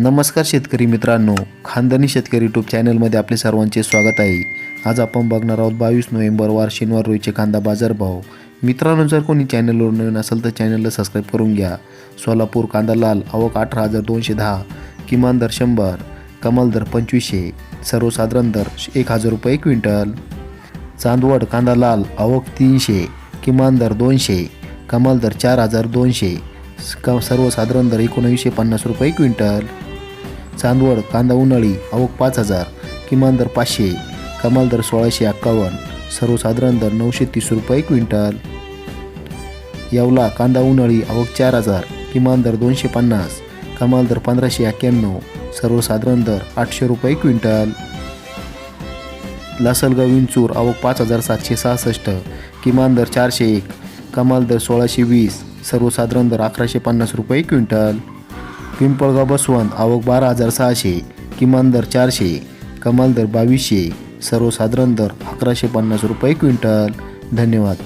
नमस्कार शेतकरी मित्रांनो खानदानी शेतकरी यूट्यूब चॅनलमध्ये आपले सर्वांचे स्वागत आहे. आज आपण बघणार आहोत बावीस नोव्हेंबर वार शनिवार रोजीचे कांदा बाजारभाव मित्रांनो जर कोणी चॅनलवर नवीन असेल तर चॅनलला सबस्क्राईब करून घ्या. सोलापूर कांदा लाल आवक अठरा हजार दोनशे दहा किमान दर शंभर कमाल दर पंचवीसशे सर्वसाधारण दर एक हजार रुपये क्विंटल. चांदवड कांदा लाल आवक तीनशे किमान दर दोनशे कमाल दर चार हजार दोनशे क सर्वसाधारण दर एकोणावीसशे पन्नास रुपये क्विंटल. चांदवड कांदा उन्हाळी आवक पाच हजार किमान दर पाचशे कमाल दर सोळाशे एक्कावन्न सर्वसाधारण दर नऊशे तीस रुपये क्विंटल. येवला कांदा उन्हाळी आवक चार हजार किमान दर दोनशे पन्नास कमाल दर पंधराशे एक्क्याण्णव सर्वसाधारण दर आठशे रुपये क्विंटल. लासलगाव विंचूर आवक पाच हजार सातशे सहासष्ट किमान दर चारशे एक कमाल दर सोळाशे वीस सर्वसाधारण दर अकराशे पन्नास रुपये क्विंटल. पिंपळगाव बसवंत आवक बारा हजार सहाशे किमान दर चारशे कमाल दर बावीसशे सर्वसाधारण दर अकराशे पन्नास रुपये क्विंटल. धन्यवाद.